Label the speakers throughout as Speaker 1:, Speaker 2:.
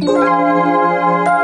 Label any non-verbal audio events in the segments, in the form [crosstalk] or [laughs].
Speaker 1: Сузір'я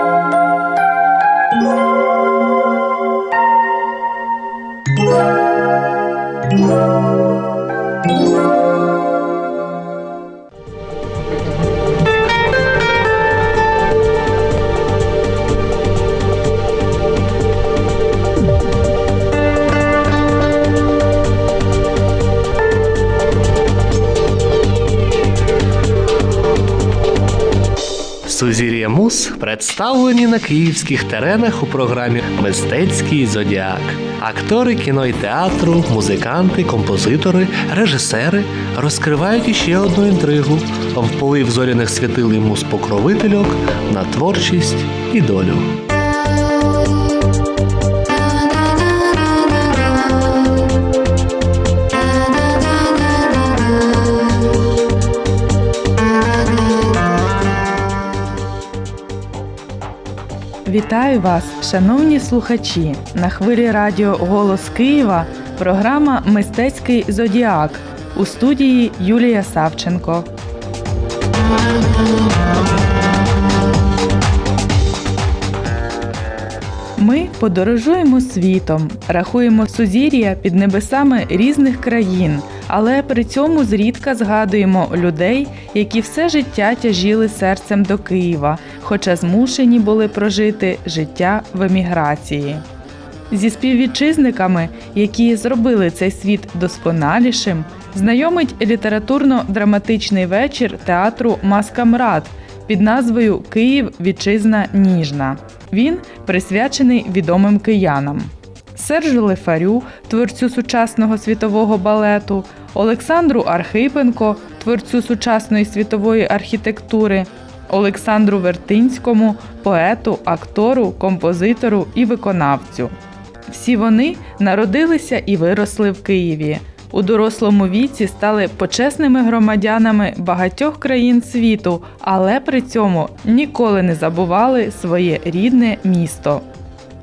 Speaker 1: представлені на київських теренах у програмі Мистецький зодіак. Актори кіно і театру, музиканти, композитори, режисери розкривають іще одну інтригу вплив зоряних світил йому покровительок на творчість і долю.
Speaker 2: Вітаю вас, шановні слухачі! На хвилі радіо Голос Києва програма Мистецький зодіак у студії Юлія Савченко. Ми подорожуємо світом, рахуємо сузір'я під небесами різних країн, але при цьому зрідка згадуємо людей, які все життя тяжіли серцем до Києва, хоча змушені були прожити життя в еміграції. Зі співвітчизниками, які зробили цей світ досконалішим, знайомить літературно-драматичний вечір театру Маскамрад під назвою Київ Вітчизна Ніжна. Він присвячений відомим киянам. Сержу Лефарю, творцю сучасного світового балету, Олександру Архипенко, творцю сучасної світової архітектури, Олександру Вертинському, поету, актору, композитору і виконавцю. Всі вони народилися і виросли в Києві. У дорослому віці стали почесними громадянами багатьох країн світу, але при цьому ніколи не забували своє рідне місто.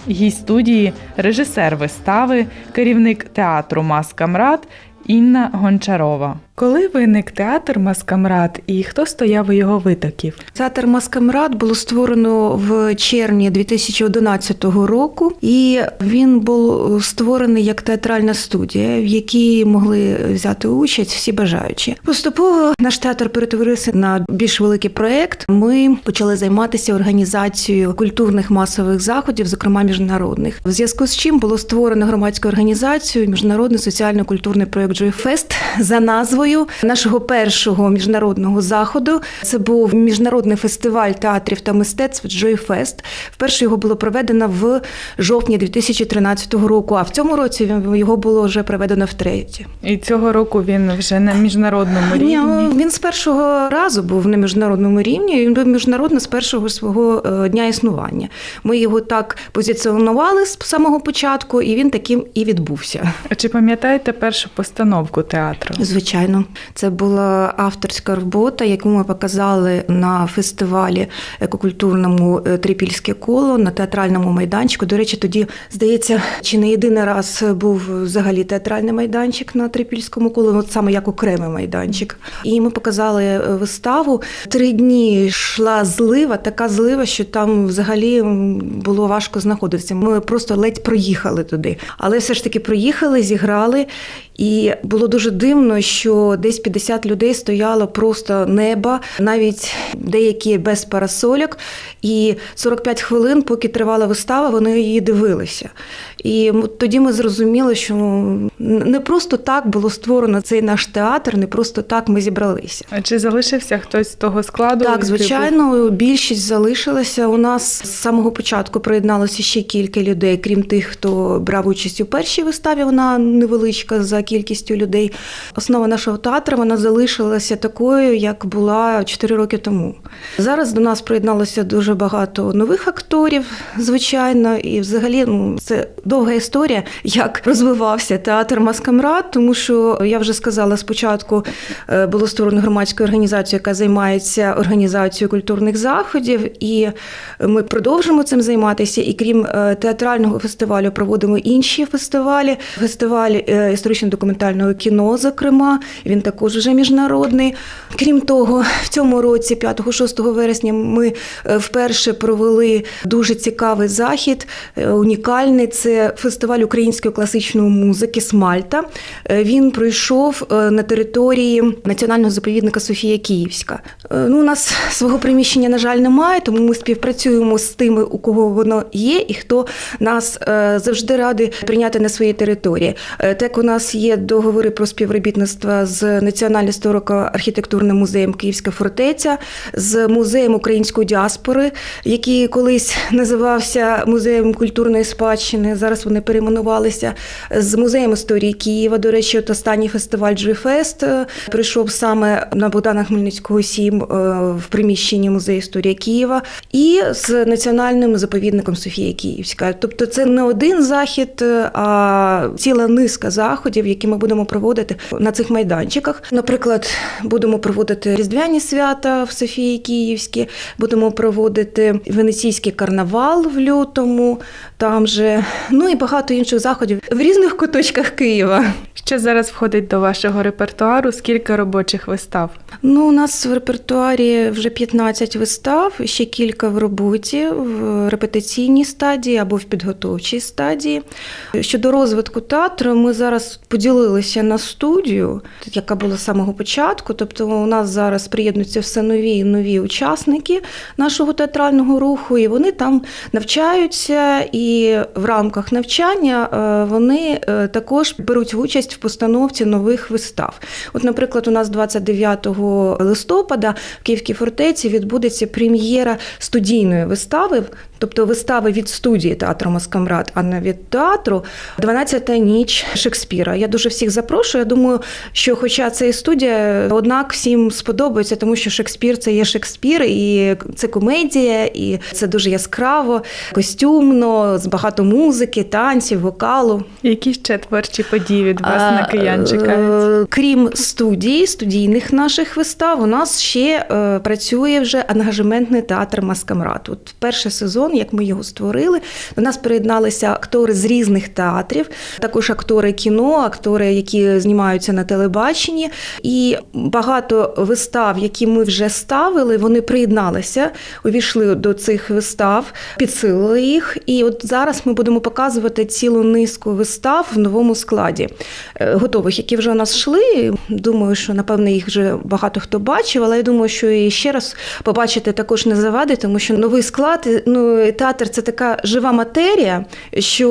Speaker 2: Гість студії, режисер вистави, керівник театру Маскамрад Інна Гончарова. Коли виник театр Маскамрад і хто стояв у його витоків?
Speaker 3: Театр Маскамрад було створено в червні 2011 року, і він був створений як театральна студія, в якій могли взяти участь всі бажаючі. Поступово наш театр перетворився на більш великий проект. Ми почали займатися організацією культурних масових заходів, зокрема міжнародних. В зв'язку з чим було створено громадську організацію міжнародний соціально-культурний проект Joyfest за назвою нашого першого міжнародного заходу. Це був міжнародний фестиваль театрів та мистецтв Joyfest. Вперше його було проведено в жовтні 2013 року. А в цьому році його було вже проведено втретє.
Speaker 2: І цього року він вже на міжнародному
Speaker 3: Ні,
Speaker 2: рівні.
Speaker 3: він з першого разу був на міжнародному рівні. Він був міжнародно з першого свого е, дня існування. Ми його так позиціонували з самого початку, і він таким і відбувся.
Speaker 2: А Чи пам'ятаєте першу постановку театру?
Speaker 3: Звичайно, це була авторська робота, яку ми показали на фестивалі екокультурному е, Трипільське коло на театральному майданчику. До речі, тоді здається, чи не єдиний раз був взагалі театральний майданчик на Трипільському коло, от саме як окремий майданчик. І ми показали е, виставу. Три дні йшла злива, така злива, що там взагалі було важко знаходитися. Ми просто ледь проїхали туди. Але все ж таки проїхали, зіграли. І було дуже дивно, що десь 50 людей стояло просто неба, навіть деякі без парасольок. І 45 хвилин, поки тривала вистава, вони її дивилися. І тоді ми зрозуміли, що не просто так було створено цей наш театр, не просто так ми зібралися.
Speaker 2: А Чи залишився хтось з того складу?
Speaker 3: Так, звичайно, більшість залишилася. У нас з самого початку приєдналося ще кілька людей, крім тих, хто брав участь у першій виставі. Вона невеличка за кількістю людей. Основа нашого театру вона залишилася такою, як була 4 роки тому. Зараз до нас приєдналося дуже багато нових акторів, звичайно, і взагалі ну, це довга історія, як розвивався театр Маскамрад, тому що я вже сказала спочатку е, було створено громадську організацію, яка займається організацією культурних заходів, і ми продовжимо цим займатися. І крім е, театрального фестивалю, проводимо інші фестивалі. Фестиваль е, історично музично-документального кіно, зокрема, він також вже міжнародний. Крім того, в цьому році, 5-6 вересня, ми е, вперше провели дуже цікавий захід, е, унікальний. Це фестиваль української класичної музики Смальта. Е, Він пройшов на території національного заповідника Софія Київська. Ну, у нас свого приміщення, на жаль, немає, тому ми співпрацюємо з тими, у кого воно є, і хто нас завжди радий прийняти на своїй території. Так, у нас є договори про співробітництво з Національним історико-архітектурним музеєм Київська фортеця, з музеєм української діаспори, який колись називався музеєм культурної спадщини. Зараз вони перейменувалися з музеєм історії Києва. До речі, от останній фестиваль Джуйфест е, прийшов саме на Богдана Хмельницького 7 е, в приміщенні музею історії Києва, і з національним заповідником Софія Київська. Тобто, це не один захід, е, а ціла низка заходів, які ми будемо проводити на цих майданчиках. Наприклад, будемо проводити різдвяні свята в Софії Київській, будемо проводити венеційський карнавал в лютому, там же ну і багато інших заходів в різних куточках Києва.
Speaker 2: Що зараз входить до вашого репертуару? Скільки робочих вистав?
Speaker 3: Ну, у нас в репертуарі вже 15 вистав, ще кілька в роботі, в репетиційній стадії або в підготовчій стадії. Щодо розвитку театру, ми зараз поділилися на студію, яка була з самого початку. Тобто, у нас зараз приєднуються все нові і нові учасники нашого театрального руху, і вони там навчаються, і в рамках навчання е, вони е, також беруть участь в постановці нових вистав. От, наприклад, у нас 29 листопада в Київській фортеці відбудеться прем'єра студійної вистави, тобто вистави від студії театру Маскамрад, а не від театру. 12-та ніч Шекспіра. Я дуже всіх запрошую. Я думаю, що, хоча це і студія, однак всім сподобається, тому що Шекспір це є Шекспір, і це комедія, і це дуже яскраво, костюмно, з багато музики, танців, вокалу.
Speaker 2: Які ще творчі події від вас
Speaker 3: А,
Speaker 2: на киян чекають?
Speaker 3: е, Крім студій, студійних наших вистав, у нас ще е, працює вже ангажементний театр Маскамрад. От перший сезон, як ми його створили, до нас приєдналися актори з різних театрів, також актори кіно, актори, які знімаються на телебаченні. І багато вистав, які ми вже ставили, вони приєдналися, увійшли до цих вистав, підсилили їх. І от зараз ми будемо показувати цілу низку вистав в новому складі е, готових, які вже у нас йшли. Думаю, що напевно їх вже багато хто бачив, але я думаю, що і ще раз побачити також не завадить, тому що новий склад, ну театр це така жива матерія, що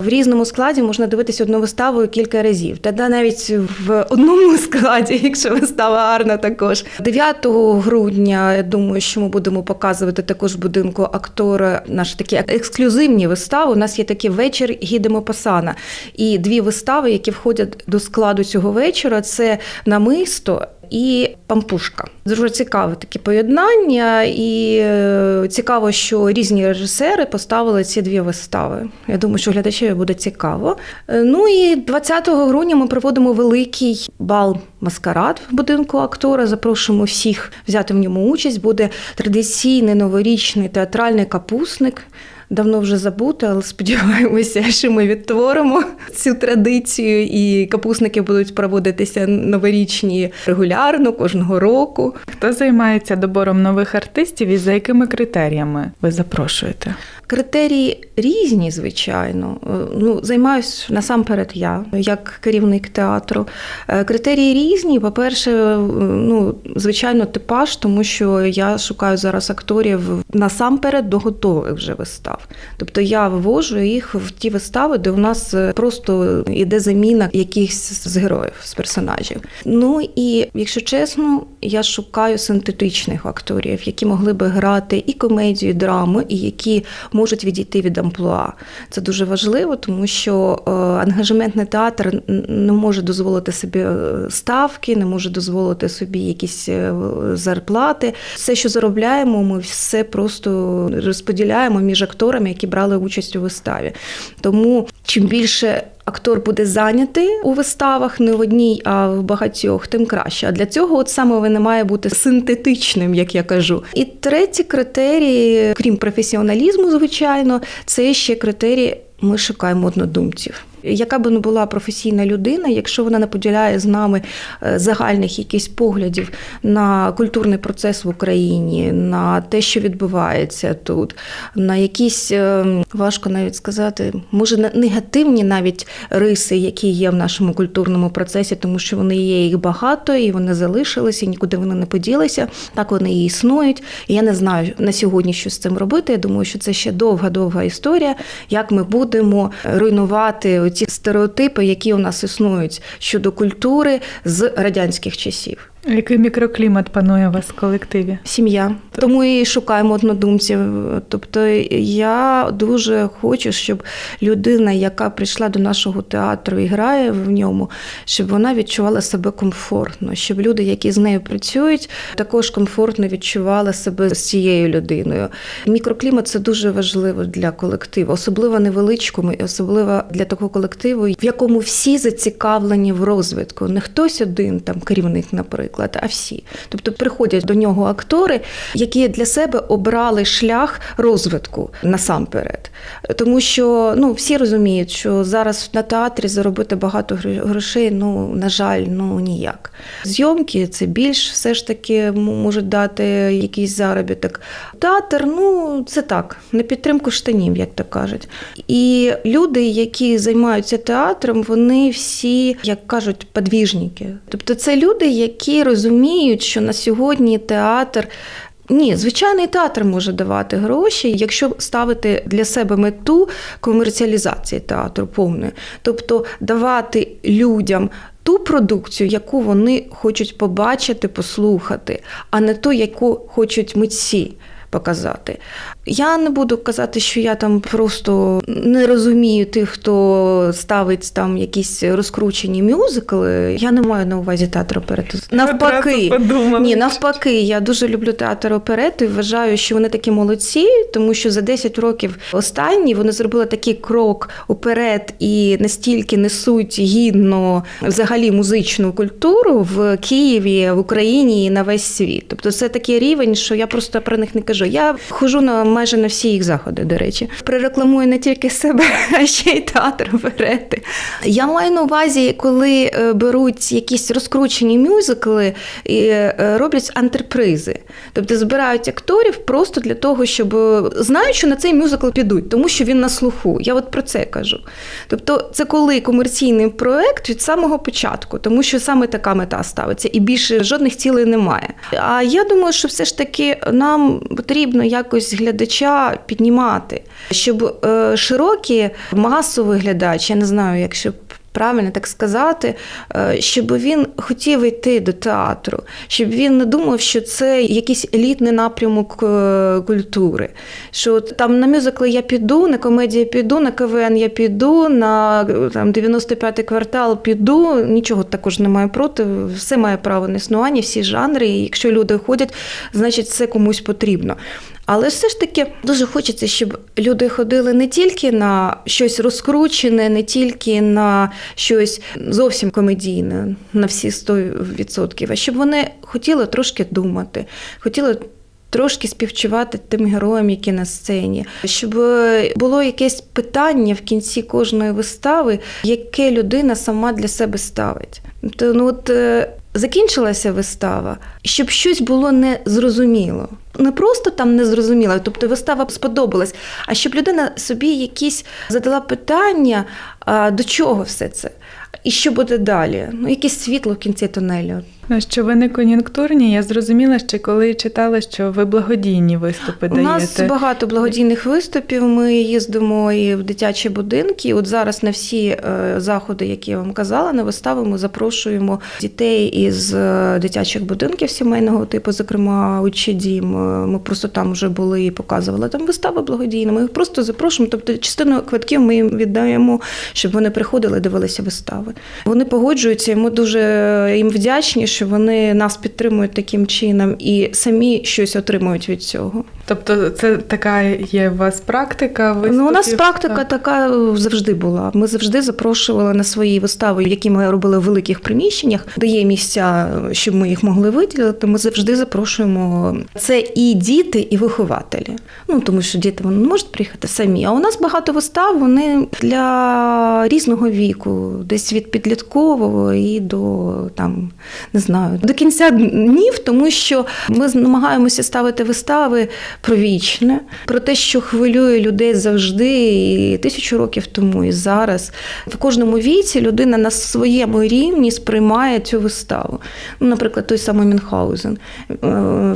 Speaker 3: в різному складі можна дивитися одну виставу кілька разів. Та навіть в одному [laughs] складі, якщо вистава гарна, також 9 грудня. Я думаю, що ми будемо показувати також будинку актора наші такі ексклюзивні вистави. У нас є такий вечір Гіде Мопасана. І дві вистави, які входять до складу цього вечора, це намисто. І пампушка дуже цікаве таке поєднання, і е, цікаво, що різні режисери поставили ці дві вистави. Я думаю, що глядачеві буде цікаво. Е, Ну і 20 грудня ми проводимо великий бал маскарад в будинку актора. Запрошуємо всіх взяти в ньому участь. Буде традиційний новорічний театральний капусник. Давно вже забуто, але сподіваємося, [laughs] що ми відтворимо цю традицію, і капусники будуть проводитися новорічні регулярно кожного року.
Speaker 2: Хто займається добором нових артистів і за якими критеріями ви запрошуєте?
Speaker 3: Критерії різні, звичайно. Е, Ну, займаюся насамперед я, як керівник театру. Е, Критерії різні. По-перше, е, ну, звичайно, типаж, тому що я шукаю зараз акторів насамперед до готових вже вистав. Тобто я вивожу їх в ті вистави, де у нас е, просто іде заміна якихось з героїв, з персонажів. Ну і якщо чесно, я шукаю синтетичних акторів, які могли би грати і комедію, і драму, і які можуть відійти від амплуа. Це дуже важливо, тому що е, ангажементний театр не може дозволити собі е, ставки, не може дозволити собі якісь зарплати. Все, що заробляємо, ми все просто розподіляємо між акторами, які брали участь у виставі. Тому чим більше актор буде зайнятий у виставах не в одній, а в багатьох, тим краще. А для цього от саме він має бути синтетичним, як я кажу. І третій критерій, крім професіоналізму, звичайно, це ще критерій. Ми шукаємо однодумців. Яка би не була професійна людина, якщо вона не поділяє з нами е, загальних якихось поглядів на культурний процес в Україні, на те, що відбувається тут, на якісь е, важко навіть сказати, може не- негативні навіть риси, які є в нашому культурному процесі, тому що вони є їх багато, і вони залишилися, і нікуди вони не поділися. Так вони і існують. І я не знаю на сьогодні, що з цим робити. Я думаю, що це ще довга-довга історія, як ми будемо руйнувати оці стереотипи, які у нас існують щодо культури з радянських часів.
Speaker 2: Який мікроклімат панує у вас в колективі?
Speaker 3: Сім'я. Тому і шукаємо однодумців. Тобто я дуже хочу, щоб людина, яка прийшла до нашого театру і грає в ньому, щоб вона відчувала себе комфортно, щоб люди, які з нею працюють, також комфортно відчували себе з цією людиною. Мікроклімат це дуже важливо для колективу, особливо невеличкому, і особливо для такого колективу, в якому всі зацікавлені в розвитку. Не хтось один там керівник, наприклад, а всі. Тобто приходять до нього актори, які для себе обрали шлях розвитку насамперед. Тому що ну всі розуміють, що зараз на театрі заробити багато грошей, ну на жаль, ну ніяк. Зйомки це більш все ж таки можуть дати якийсь заробіток. Театр, ну це так, на підтримку штанів, як то кажуть. І люди, які займаються театром, вони всі, як кажуть, подвіжники. Тобто це люди, які розуміють, що на сьогодні театр. Ні, звичайний театр може давати гроші, якщо ставити для себе мету комерціалізації театру повної, тобто давати людям ту продукцію, яку вони хочуть побачити, послухати, а не ту, яку хочуть митці показати. Я не буду казати, що я там просто не розумію тих, хто ставить там якісь розкручені мюзикли. Я не маю на увазі театр оперету. Навпаки, ні, навпаки, я дуже люблю театр оперету і вважаю, що вони такі молодці, тому що за 10 років останні вони зробили такий крок уперед і настільки несуть гідно взагалі музичну культуру в Києві, в Україні і на весь світ. Тобто це такий рівень, що я просто про них не кажу. Я хожу на майже на всі їх заходи, до речі. Прирекламую не тільки себе, [laughs] а ще й театр оперети. Я маю на увазі, коли е, беруть якісь розкручені мюзикли і е, роблять антрепризи. Тобто збирають акторів просто для того, щоб е, знають, що на цей мюзикл підуть, тому що він на слуху. Я от про це кажу. Тобто, це коли комерційний проект від самого початку, тому що саме така мета ставиться, і більше жодних цілей немає. А я думаю, що все ж таки нам потрібно якось глядача піднімати, щоб е, широкий масовий глядач, я не знаю, якщо правильно так сказати, е, щоб він хотів йти до театру, щоб він не думав, що це якийсь елітний напрямок е, культури. Що от там на мюзикли я піду, на комедії піду, на КВН я піду, на там 95-й квартал піду. Нічого також не маю проти. Все має право на існування, всі жанри. І якщо люди ходять, значить це комусь потрібно. Але все ж таки дуже хочеться, щоб люди ходили не тільки на щось розкручене, не тільки на щось зовсім комедійне, на всі 100%, а щоб вони хотіли трошки думати, хотіли. Трошки співчувати тим героям, які на сцені, щоб було якесь питання в кінці кожної вистави, яке людина сама для себе ставить. Тобто, ну от е, закінчилася вистава, щоб щось було незрозуміло. Не просто там незрозуміло, тобто вистава сподобалась, а щоб людина собі якісь задала питання, до чого все це, і що буде далі. Ну, якесь світло в кінці тунелю.
Speaker 2: Що ви не кон'юнктурні, я зрозуміла ще коли читала, що ви благодійні виступи
Speaker 3: У
Speaker 2: даєте.
Speaker 3: нас багато благодійних виступів. Ми їздимо і в дитячі будинки. От зараз на всі е, заходи, які я вам казала, на вистави ми запрошуємо дітей із е, дитячих будинків сімейного типу, зокрема «Отчий дім. Е, Ми просто там вже були і показували там вистави благодійні. Ми їх просто запрошуємо. Тобто, частину квитків ми їм віддаємо, щоб вони приходили, дивилися вистави. Вони погоджуються. і Ми дуже їм вдячні, що вони нас підтримують таким чином і самі щось отримують від цього.
Speaker 2: Тобто, це така є у вас практика? Виступів?
Speaker 3: Ну, у нас практика
Speaker 2: Так.
Speaker 3: така е, завжди була. Ми завжди запрошували на свої вистави, які ми робили в великих приміщеннях, де є місця, е, щоб ми їх могли виділити. Ми завжди запрошуємо. Це і діти, і вихователі. Ну тому що діти вони не можуть приїхати самі. А у нас багато вистав вони для різного віку, десь від підліткового і до там не знаю до кінця днів, тому що ми намагаємося ставити вистави про вічне, про те, що хвилює людей завжди, і тисячу років тому, і зараз. В кожному віці людина на своєму рівні сприймає цю виставу. Ну, наприклад, той самий Мюнхгаузен. Е,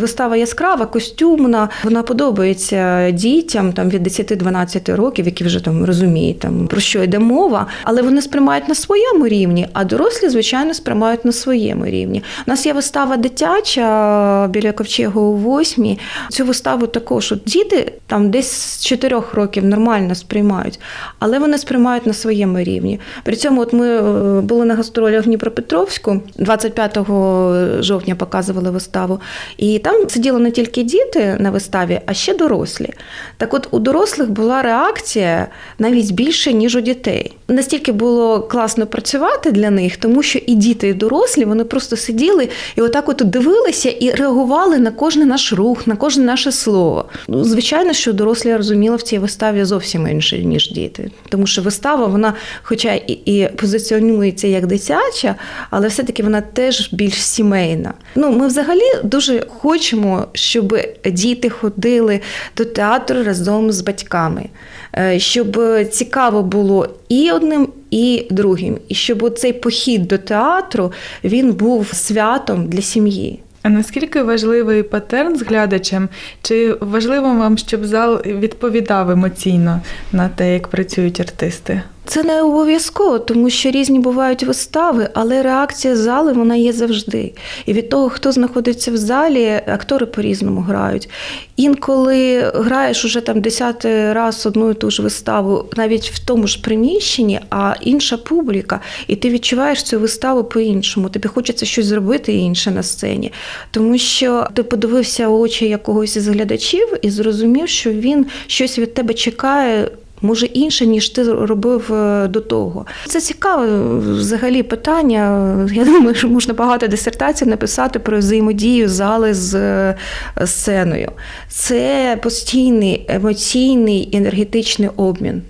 Speaker 3: Вистава яскрава, костюмна, вона подобається дітям там, від 10-12 років, які вже там розуміють, там, про що йде мова, але вони сприймають на своєму рівні, а дорослі, звичайно, сприймають на своєму рівні. У нас є вистава дитяча біля ковчегу у восьмій. Цю виставу також от діти там десь з 4 років нормально сприймають, але вони сприймають на своєму рівні. При цьому, от ми е, були на гастролях в Дніпропетровську, 25 жовтня показували виставу, і там сиділи не тільки діти на виставі, а ще дорослі. Так от у дорослих була реакція навіть більше, ніж у дітей. Настільки було класно працювати для них, тому що і діти, і дорослі вони просто сиділи і отак от дивилися і реагували на кожен наш рух, на кожне наше слово. Ну, звичайно, що дорослі розуміли в цій виставі зовсім інше, ніж діти. Тому що вистава, вона, хоча і, і позиціонується як дитяча, але все-таки вона теж більш сімейна. Ну, ми взагалі дуже хочемо, щоб діти ходили до театру разом з батьками, Е, щоб цікаво було і одним, і другим, і щоб цей похід до театру він був святом для сім'ї.
Speaker 2: А наскільки важливий патерн з глядачем? Чи важливо вам, щоб зал відповідав емоційно на те, як працюють артисти?
Speaker 3: Це не обов'язково, тому що різні бувають вистави, але реакція зали вона є завжди. І від того, хто знаходиться в залі, актори по-різному грають. Інколи граєш уже там десятий раз одну і ту ж виставу, навіть в тому ж приміщенні, а інша публіка, і ти відчуваєш цю виставу по-іншому. Тобі хочеться щось зробити інше на сцені, тому що ти подивився очі якогось із глядачів і зрозумів, що він щось від тебе чекає. Може інше, ніж ти робив е, до того. Це цікаве взагалі питання. Я [laughs] думаю, що можна багато дисертацій написати про взаємодію зали з е, сценою. Це постійний емоційний енергетичний обмін.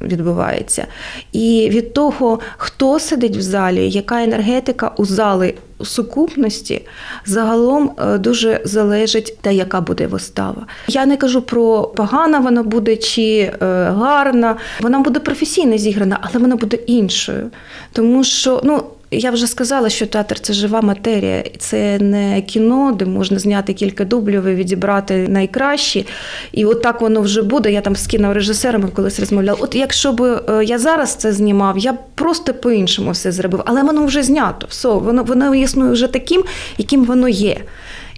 Speaker 3: Відбувається. І від того, хто сидить в залі, яка енергетика у зали сукупності, загалом е, дуже залежить те, яка буде вистава. Я не кажу про погана вона буде чи е, гарна, вона буде професійно зіграна, але вона буде іншою. Тому що, ну. Я вже сказала, що театр це жива матерія, це не кіно, де можна зняти кілька дублів і відібрати найкращі. І от так воно вже буде. Я там з кінорежисерами колись розмовляла. От якщо б е, я зараз це знімав, я б просто по-іншому все зробив. Але воно вже знято. Все, воно воно існує вже таким, яким воно є.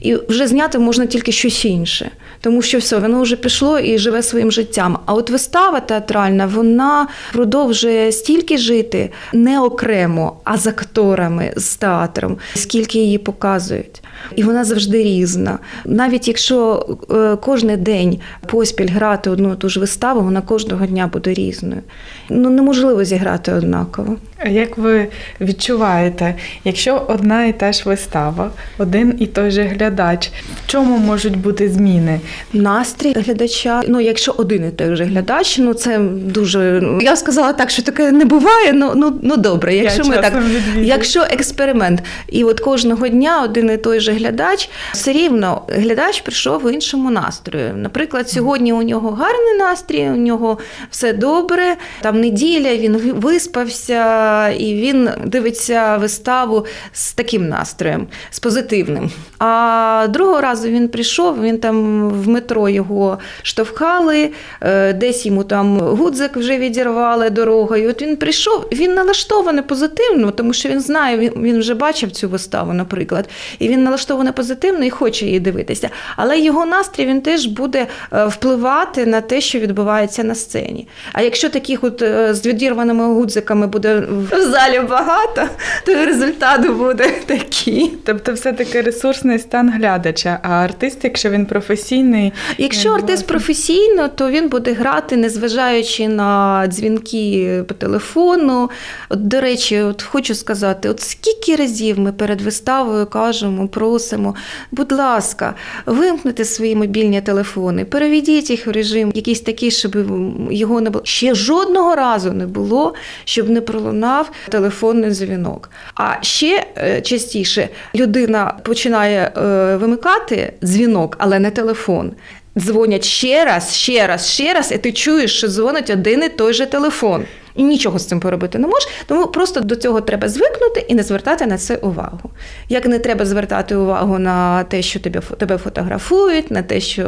Speaker 3: І вже зняти можна тільки щось інше, тому що все, воно вже пішло і живе своїм життям. А от вистава театральна, вона продовжує стільки жити не окремо, а з акторами, з театром, скільки її показують. І вона завжди різна. Навіть якщо е, кожен день поспіль грати одну ту ж виставу, вона кожного дня буде різною. Ну неможливо зіграти однаково.
Speaker 2: Як ви відчуваєте, якщо одна і та ж вистава, один і той же глядач, в чому можуть бути зміни?
Speaker 3: Настрій глядача. Ну, якщо один і той же глядач, ну це дуже. ну, Я сказала так, що таке не буває. Ну ну, ну добре, якщо ми так,
Speaker 2: відвідую.
Speaker 3: якщо експеримент, і от кожного дня один і той же глядач, все рівно глядач прийшов в іншому настрою. Наприклад, сьогодні у нього гарний настрій, у нього все добре. Там неділя, він виспався і він дивиться виставу з таким настроєм, з позитивним. А другого разу він прийшов, він там в метро його штовхали, е, десь йому там гудзик вже відірвали дорогою. От він прийшов, він налаштований позитивно, тому що він знає, він, вже бачив цю виставу, наприклад, і він налаштований позитивно і хоче її дивитися. Але його настрій він теж буде е, впливати на те, що відбувається на сцені. А якщо таких от е, з відірваними гудзиками буде в залі багато, то результат буде [laughs] такий.
Speaker 2: Тобто, все-таки ресурсний стан глядача, а артист, якщо він професійний,
Speaker 3: Якщо
Speaker 2: він,
Speaker 3: артист професійно, то він буде грати, незважаючи на дзвінки по телефону. От, до речі, от хочу сказати, от скільки разів ми перед виставою кажемо, просимо, будь ласка, вимкнете свої мобільні телефони, переведіть їх в режим якийсь такий, щоб його не було. Ще жодного разу не було, щоб не пролунав телефонний дзвінок. А ще е, частіше людина починає е, вимикати дзвінок, але не телефон. Дзвонять ще раз, ще раз, ще раз, і ти чуєш, що дзвонить один і той же телефон. І нічого з цим поробити не можеш, тому просто до цього треба звикнути і не звертати на це увагу. Як не треба звертати увагу на те, що тебе, тебе фотографують, на те, що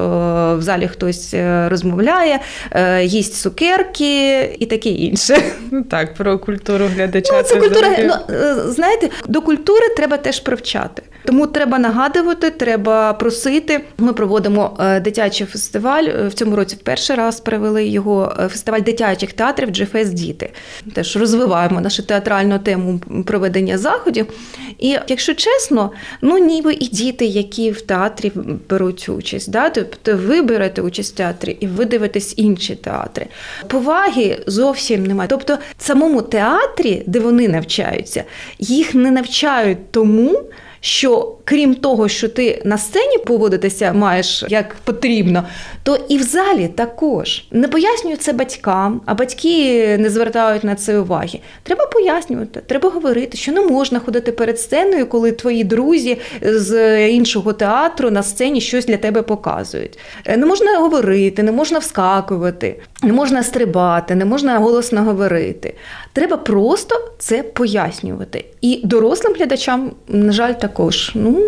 Speaker 3: в залі хтось е, розмовляє, е, їсть цукерки і таке інше.
Speaker 2: ну так, про культуру глядача.
Speaker 3: Ну, це культура. Ну, е, знаєте, до культури треба теж привчати. Тому треба нагадувати, треба просити. Ми проводимо е, дитячий фестиваль. Е, В цьому році в перший раз провели його е, фестиваль дитячих театрів GFS Діти. Теж розвиваємо нашу театральну тему проведення заходів. І якщо чесно, ну ніби і діти, які в театрі беруть участь. Да? Тобто ви берете участь в театрі і ви дивитесь інші театри. Поваги зовсім немає. Тобто, в самому театрі, де вони навчаються, їх не навчають тому. Що крім того, що ти на сцені поводитися маєш як потрібно, то і в залі також не пояснюють це батькам, а батьки не звертають на це уваги. Треба пояснювати, треба говорити, що не можна ходити перед сценою, коли твої друзі з іншого театру на сцені щось для тебе показують. Е, Не можна говорити, не можна вскакувати, не можна стрибати, не можна голосно говорити. Треба просто це пояснювати. І дорослим глядачам, на жаль, також. Ну,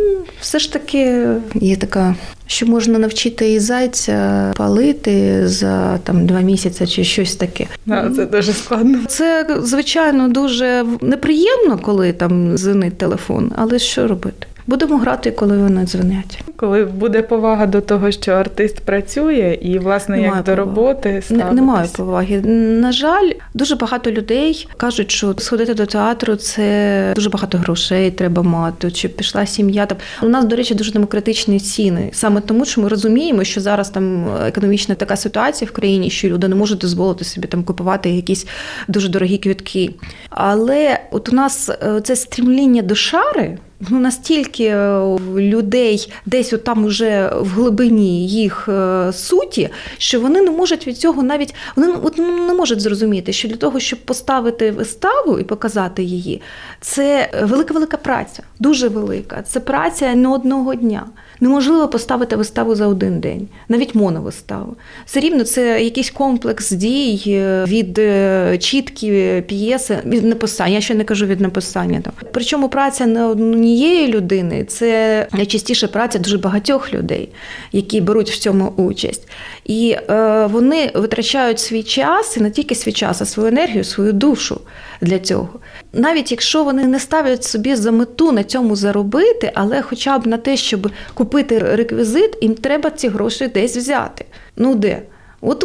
Speaker 3: все ж таки є така, що можна навчити і зайця палити за там два місяці чи щось таке.
Speaker 2: А, це дуже складно.
Speaker 3: Це, звичайно, дуже неприємно, коли там дзвонить телефон, але що робити? Будемо грати, коли вони дзвонять.
Speaker 2: Коли буде повага до того, що артист працює, і власне
Speaker 3: Немає
Speaker 2: як до роботи ставитись.
Speaker 3: немає поваги. На жаль, дуже багато людей кажуть, що сходити до театру це дуже багато грошей треба мати. Чи пішла сім'я? Там у нас, до речі, дуже демократичні ціни. Саме тому, що ми розуміємо, що зараз там економічна така ситуація в країні, що люди не можуть дозволити собі там купувати якісь дуже дорогі квітки. Але от у нас е, це стрімління до шари. Ну, настільки е, людей десь там уже в глибині їх е, суті, що вони не можуть від цього навіть вони от ну, не можуть зрозуміти, що для того, щоб поставити виставу і показати її, це велика велика праця, дуже велика. Це праця не одного дня. Неможливо поставити виставу за один день, навіть моновиставу. Все рівно це якийсь комплекс дій е, від чіткі п'єси, від написання. Я ще не кажу від написання. Там. Причому праця не однієї людини, це найчастіше праця дуже багатьох людей, які беруть в цьому участь. І е, вони витрачають свій час і не тільки свій час, а свою енергію, свою душу для цього. Навіть якщо вони не ставлять собі за мету на цьому заробити, але хоча б на те, щоб купити реквізит, їм треба ці гроші десь взяти. Ну де? От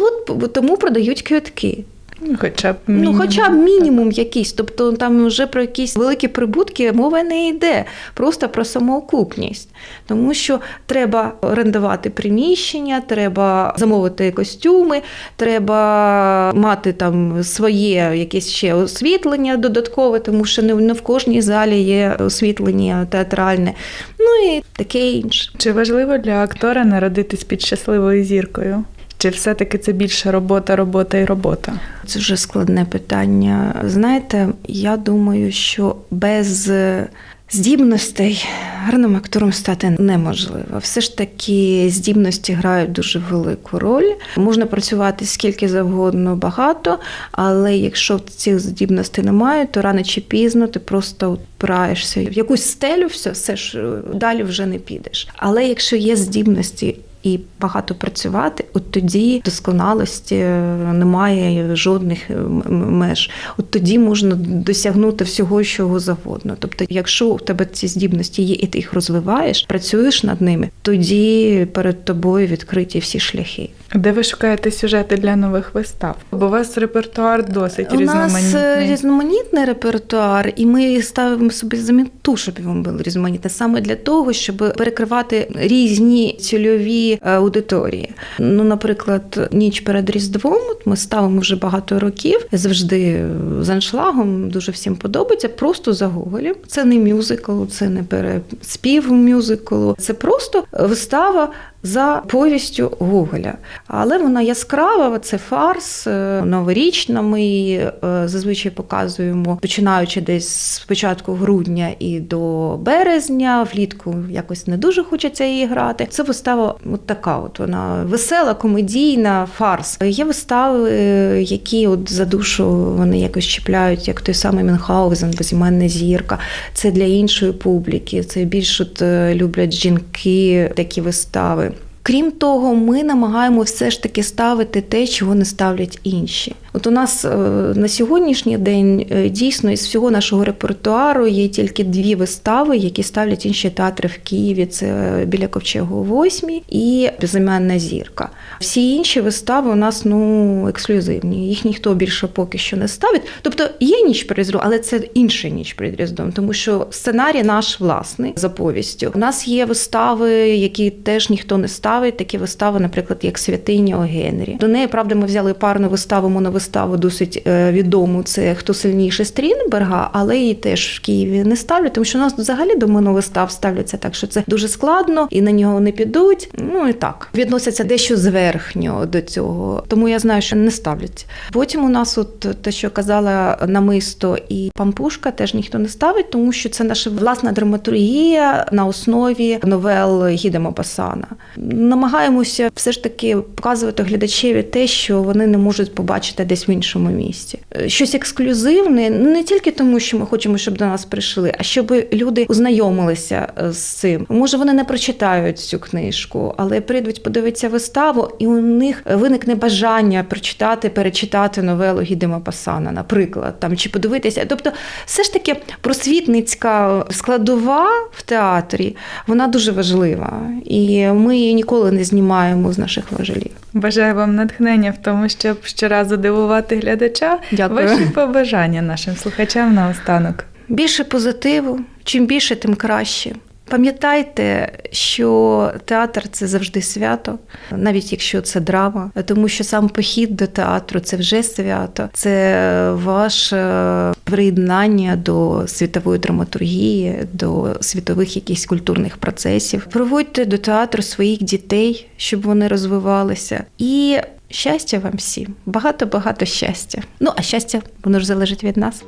Speaker 3: тому продають квитки.
Speaker 2: Ну, Хоча б
Speaker 3: Ну,
Speaker 2: мінімум.
Speaker 3: хоча б мінімум якийсь, тобто там вже про якісь великі прибутки мова не йде, просто про самоокупність. Тому що треба орендувати приміщення, треба замовити костюми, треба мати там своє якесь ще освітлення додаткове, тому що не в кожній залі є освітлення театральне. Ну і таке інше.
Speaker 2: Чи важливо для актора народитись під щасливою зіркою? Чи все-таки це більше робота, робота і робота?
Speaker 3: Це вже складне питання. Знаєте, я думаю, що без е, здібностей гарним актором стати неможливо. Все ж таки здібності грають дуже велику роль. Можна працювати скільки завгодно багато, але якщо цих здібностей немає, то рано чи пізно ти просто впираєшся в якусь стелю, все, все ж е, далі вже не підеш. Але якщо є здібності і багато працювати, от тоді досконалості е, немає жодних е, меж. От тоді можна досягнути всього, чого завгодно. Тобто, якщо у тебе ці здібності є, і ти їх розвиваєш, працюєш над ними, тоді перед тобою відкриті всі шляхи.
Speaker 2: Де ви шукаєте сюжети для нових вистав? Бо у вас репертуар досить
Speaker 3: У нас е,
Speaker 2: різноманітний.
Speaker 3: різноманітний репертуар, і ми ставимо собі за мету, щоб він був різноманітний, саме для того, щоб перекривати різні цільові е, аудиторії. Ну, наприклад, ніч перед Різдвом от ми ставимо вже багато років, завжди з аншлагом, дуже всім подобається. Просто за Гоголем. Це не мюзикл, це не переспів мюзиклу, це просто вистава за повістю Гоголя. Але вона яскрава, це фарс, е, новорічна. Ми її е, зазвичай показуємо, починаючи десь з початку грудня і до березня. Влітку якось не дуже хочеться її грати. Це вистава от така, от вона весела, комедійна, фарс. Є вистави, е, які от за душу вони якось чіпляють, як той самий Мюнхгаузен, безіменна зірка. Це для іншої публіки. Це більш от люблять жінки такі вистави. Крім того, ми намагаємо все ж таки ставити те, чого не ставлять інші. От у нас е, на сьогоднішній день е, дійсно із всього нашого репертуару є тільки дві вистави, які ставлять інші театри в Києві. Це біля Ковчегу восьмій і Безіменна зірка. Всі інші вистави у нас ну ексклюзивні. Їх ніхто більше поки що не ставить. Тобто є ніч перед Різдвом, але це інша ніч перед Різдвом, тому що сценарій наш власний за повістю. У нас є вистави, які теж ніхто не ставить. Такі вистави, наприклад, як Святиня о Генрі. До неї, правда, ми взяли парну виставу, моновиставу досить е, відому. Це хто сильніше Стрінберга, але її теж в Києві не ставлять, тому що у нас взагалі до моновистав ставляться так, що це дуже складно і на нього не підуть. Ну і так відносяться дещо зверхньо до цього. Тому я знаю, що не ставлять. Потім у нас, от те, що казала намисто і пампушка, теж ніхто не ставить, тому що це наша власна драматургія на основі новел Гіде Мопасана. Намагаємося все ж таки показувати глядачеві те, що вони не можуть побачити десь в іншому місті. Е, Щось ексклюзивне, не тільки тому, що ми хочемо, щоб до нас прийшли, а щоб люди ознайомилися е, з цим. Може, вони не прочитають цю книжку, але прийдуть подивитися виставу, і у них виникне бажання прочитати, перечитати новелу Гідема Пасана, наприклад, там чи подивитися. Тобто, все ж таки просвітницька складова в театрі вона дуже важлива, і ми її ніколи не знімаємо з наших важелів.
Speaker 2: Бажаю вам натхнення в тому, щоб щоразу дивувати глядача.
Speaker 3: Дякую.
Speaker 2: Ваші побажання нашим слухачам наостанок.
Speaker 3: Більше позитиву, чим більше, тим краще. Пам'ятайте, що театр це завжди свято, навіть якщо це драма, тому що сам похід до театру це вже свято, це ваше приєднання до світової драматургії, до світових якихось культурних процесів. Проводьте до театру своїх дітей, щоб вони розвивалися. І щастя вам всім, багато-багато щастя. Ну а щастя, воно ж залежить від нас.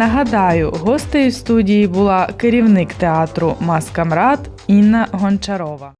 Speaker 2: Нагадаю, гостею студії була керівник театру Маскамрад Інна Гончарова.